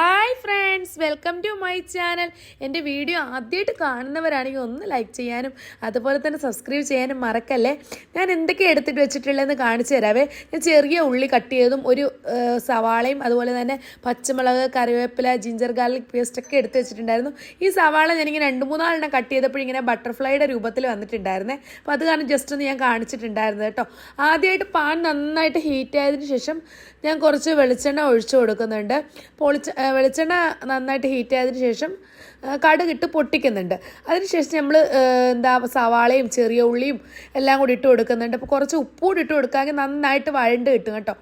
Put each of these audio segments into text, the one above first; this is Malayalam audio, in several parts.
Hi, friends. Friends welcome to my channel എന്റെ വീഡിയോ ആദ്യമായിട്ട് കാണുന്നവരാണെങ്കിൽ ഒന്ന് ലൈക്ക് ചെയ്യാനും അതുപോലെ തന്നെ സബ്സ്ക്രൈബ് ചെയ്യാനും മറക്കല്ലേ? ഞാൻ എന്തൊക്കെ എടുത്തിട്ട് വെച്ചിട്ടുള്ളതെന്ന് കാണിച്ചു തരാവേ. ഞാൻ ചെറിയ ഉള്ളി കട്ട് ചെയ്തതും ഒരു സവാളയും അതുപോലെ തന്നെ പച്ചമുളക് കറിവേപ്പില ജിഞ്ചർ ഗാർലിക് പേസ്റ്റ് ഒക്കെ എടുത്ത് വെച്ചിട്ടുണ്ടായിരുന്നു. ഈ സവാള ഞാനിങ്ങനെ രണ്ട് മൂന്നാളെണ്ണം കട്ട് ചെയ്തപ്പോൾ ഇങ്ങനെ ബട്ടർഫ്ലൈയുടെ രൂപത്തിൽ വന്നിട്ടുണ്ടായിരുന്നേ. അപ്പോൾ അത് കാരണം ജസ്റ്റ് ഒന്ന് ഞാൻ കാണിച്ചിട്ടുണ്ടായിരുന്നു കേട്ടോ. ആദ്യമായിട്ട് പാൻ നന്നായിട്ട് ഹീറ്റ് ആയതിനു ശേഷം ഞാൻ കുറച്ച് വെളിച്ചെണ്ണ ഒഴിച്ചു കൊടുക്കുന്നുണ്ട്. പൊളിച്ച വെളിച്ചെണ്ണ നന്നായിട്ട് ഹീറ്റ് ആയതിന് ശേഷം കടുകിട്ട് പൊട്ടിക്കുന്നുണ്ട്. അതിനുശേഷം നമ്മൾ എന്താ സവാളയും ചെറിയ ഉള്ളിയും എല്ലാം കൂടി ഇട്ട് കൊടുക്കുന്നുണ്ട്. അപ്പോൾ കുറച്ച് ഉപ്പ് കൂടി ഇട്ട് കൊടുക്കാമെങ്കിൽ നന്നായിട്ട് വഴണ്ട് കിട്ടും കേട്ടോ.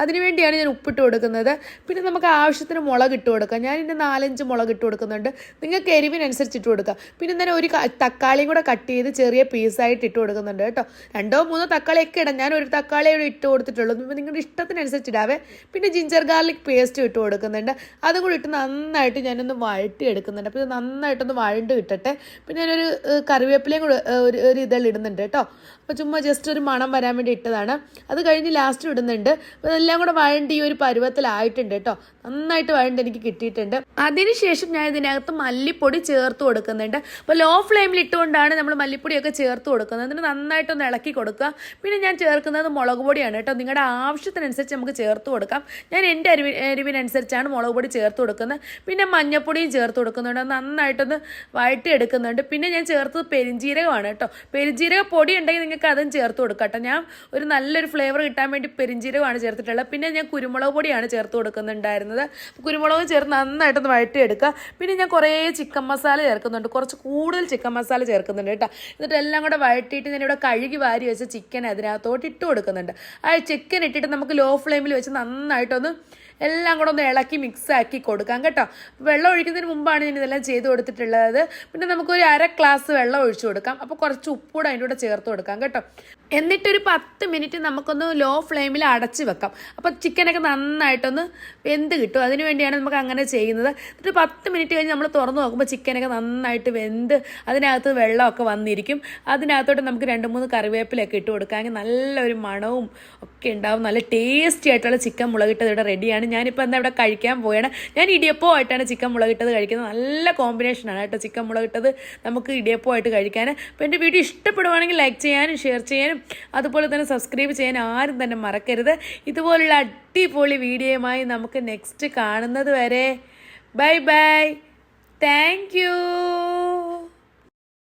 അതിന് വേണ്ടിയാണ് ഞാൻ ഉപ്പിട്ട് കൊടുക്കുന്നത്. പിന്നെ നമുക്ക് ആവശ്യത്തിന് മുളക് ഇട്ട് കൊടുക്കാം. ഞാൻ ഇതിന്റെ നാലഞ്ച് മുളക് ഇട്ട് കൊടുക്കുന്നുണ്ട്. നിങ്ങൾക്ക് എരിവിനനുസരിച്ച് ഇട്ട് കൊടുക്കാം. പിന്നെ തന്നെ ഒരു തക്കാളിയും കൂടെ കട്ട് ചെയ്ത് ചെറിയ പീസായിട്ട് ഇട്ട് കൊടുക്കുന്നുണ്ട് കേട്ടോ. രണ്ടോ മൂന്നോ തക്കാളിയൊക്കെ ഇടാം. ഞാൻ ഒരു തക്കാളിയോട് ഇട്ട് കൊടുത്തിട്ടുള്ളൂ. നിങ്ങളുടെ ഇഷ്ടത്തിനനുസരിച്ച് ഇടാവേ. പിന്നെ ജിഞ്ചർ ഗാർലിക് പേസ്റ്റ് ഇട്ട് കൊടുക്കുന്നുണ്ട്. അതും കൂടി ഇട്ട് നന്നായിട്ട് ഞാനൊന്ന് വഴട്ടി എടുക്കുന്നുണ്ട് അപ്പോൾ നന്നായിട്ടൊന്ന് വഴണ്ട് കിട്ടട്ടെ പിന്നെ ഞാനൊരു കറിവേപ്പിലയും കൂടെ ഒരു ഒരു ഇതെല്ലാം ഇടുന്നുണ്ട് കേട്ടോ. അപ്പോൾ ചുമ്മാ ജസ്റ്റ് ഒരു മണം വരാൻ വേണ്ടി ഇട്ടതാണ്. അത് കഴിഞ്ഞ് ലാസ്റ്റ് ഇടുന്നുണ്ട്. അപ്പോൾ ഇതെല്ലാം കൂടെ വഴണ്ട് ഈ ഒരു പരുവത്തിലായിട്ടുണ്ട് കേട്ടോ. നന്നായിട്ട് വഴണ്ട് എനിക്ക് കിട്ടിയിട്ടുണ്ട്. അതിനുശേഷം ഞാൻ ഇതിനകത്ത് മല്ലിപ്പൊടി ചേർത്ത് കൊടുക്കുന്നുണ്ട്. അപ്പോൾ ലോ ഫ്ലെയിമിൽ ഇട്ടുകൊണ്ടാണ് നമ്മൾ മല്ലിപ്പൊടിയൊക്കെ ചേർത്ത് കൊടുക്കുന്നത്. അതിന് നന്നായിട്ടൊന്ന് ഇളക്കി കൊടുക്കുക. പിന്നെ ഞാൻ ചേർക്കുന്നത് മുളക് പൊടിയാണ് കേട്ടോ. നിങ്ങളുടെ ആവശ്യത്തിനനുസരിച്ച് നമുക്ക് ചേർത്ത് കൊടുക്കാം. ഞാൻ എന്റെ അരിവി അരിവിനനുസരിച്ചാണ് മുളക് പൊടി ചേർത്ത് കൊടുക്കുന്നത്. പിന്നെ മഞ്ഞപ്പൊടിയും ചേർത്ത് കൊടുക്കുന്നുണ്ട്. നന്നായിട്ടൊന്ന് വഴറ്റിയെടുക്കുന്നുണ്ട്. പിന്നെ ഞാൻ ചേർത്തത് പെരിഞ്ജീരകമാണ് കേട്ടോ. പെരിഞ്ജീരക പൊടി ഉണ്ടെങ്കിൽ നിങ്ങൾക്ക് അതും ചേർത്ത് കൊടുക്കാം ഞാൻ ഒരു നല്ലൊരു ഫ്ലേവർ കിട്ടാൻ വേണ്ടി പെരിഞ്ജീരകമാണ് ചേർത്തിട്ടുള്ളത്. പിന്നെ ഞാൻ കുരുമുളക് പൊടിയാണ് ചേർത്ത് കൊടുക്കുന്നുണ്ടായിരുന്നത്. കുരുമുളകും ചേർത്ത് നന്നായിട്ടൊന്ന് വഴറ്റിയെടുക്കുക. പിന്നെ ഞാൻ കുറേ ചിക്കൻ മസാല ചേർക്കുന്നുണ്ട്. കുറച്ച് കൂടുതൽ ചിക്കൻ മസാല ചേർക്കുന്നുണ്ട് കേട്ടോ. എന്നിട്ട് എല്ലാം കൂടെ വഴറ്റിയിട്ട് ഞാനിവിടെ കഴുകി വാരി വെച്ച ചിക്കൻ അതിനകത്തോട്ട് ഇട്ട് കൊടുക്കുന്നുണ്ട്. ആ ചിക്കൻ ഇട്ടിട്ട് നമുക്ക് ലോ ഫ്ലെയിമിൽ വെച്ച് നന്നായിട്ടൊന്ന് എല്ലാം കൂടെ ഒന്ന് ഇളക്കി മിക്സ് ആക്കി കൊടുക്കാം കേട്ടോ. വെള്ളം ഒഴിക്കുന്നതിന് മുമ്പാണ് ഞാൻ ഇതെല്ലാം ചെയ്ത് കൊടുത്തിട്ടുള്ളത്. പിന്നെ നമുക്കൊരു അര ഗ്ലാസ് വെള്ളം ഒഴിച്ചു കൊടുക്കാം. അപ്പോൾ കുറച്ച് ഉപ്പുകൂടെ അതിന്റെ കൂടെ ചേർത്ത് കൊടുക്കാം കേട്ടോ. എന്നിട്ടൊരു പത്ത് മിനിറ്റ് നമുക്കൊന്ന് ലോ ഫ്ലെയിമിൽ അടച്ച് വെക്കാം. അപ്പോൾ ചിക്കനൊക്കെ നന്നായിട്ടൊന്ന് വെന്ത് കിട്ടും. അതിന് വേണ്ടിയാണ് നമുക്ക് അങ്ങനെ ചെയ്യുന്നത്. എന്നിട്ട് പത്ത് മിനിറ്റ് കഴിഞ്ഞ് നമ്മൾ തുറന്ന് നോക്കുമ്പോൾ ചിക്കനൊക്കെ നന്നായിട്ട് വെന്ത് അതിനകത്ത് വെള്ളമൊക്കെ വന്നിരിക്കും. അതിനകത്തോട്ട് നമുക്ക് രണ്ട് മൂന്ന് കറിവേപ്പിലൊക്കെ ഇട്ട് കൊടുക്കാമെങ്കിൽ നല്ലൊരു മണവും ഒക്കെ ഉണ്ടാവും. നല്ല ടേസ്റ്റി ആയിട്ടുള്ള ചിക്കൻ മുളകിട്ടത് ഇവിടെ റെഡിയാണ് ഞാനിപ്പോൾ എന്താ ഇവിടെ കഴിക്കാൻ പോയാണ് ഞാൻ ഇടിയപ്പോ ആയിട്ടാണ് ചിക്കൻ മുളകിട്ടത് കഴിക്കുന്നത്. നല്ല കോമ്പിനേഷനാണ് കേട്ടോ ചിക്കൻ മുളകിട്ടത് നമുക്ക് ഇടിയപ്പമായിട്ട് കഴിക്കാൻ. അപ്പോൾ എന്റെ വീഡിയോ ഇഷ്ടപ്പെടുവാണെങ്കിൽ ലൈക്ക് ചെയ്യാനും ഷെയർ ചെയ്യാനും അതുപോലെ തന്നെ സബ്സ്ക്രൈബ് ചെയ്യാൻ ആരും തന്നെ മറക്കരുത്. ഇതുപോലുള്ള അടിപൊളി വീഡിയോയുമായി നമുക്ക് നെക്സ്റ്റ് കാണുന്നത് വരെ. Bye bye thank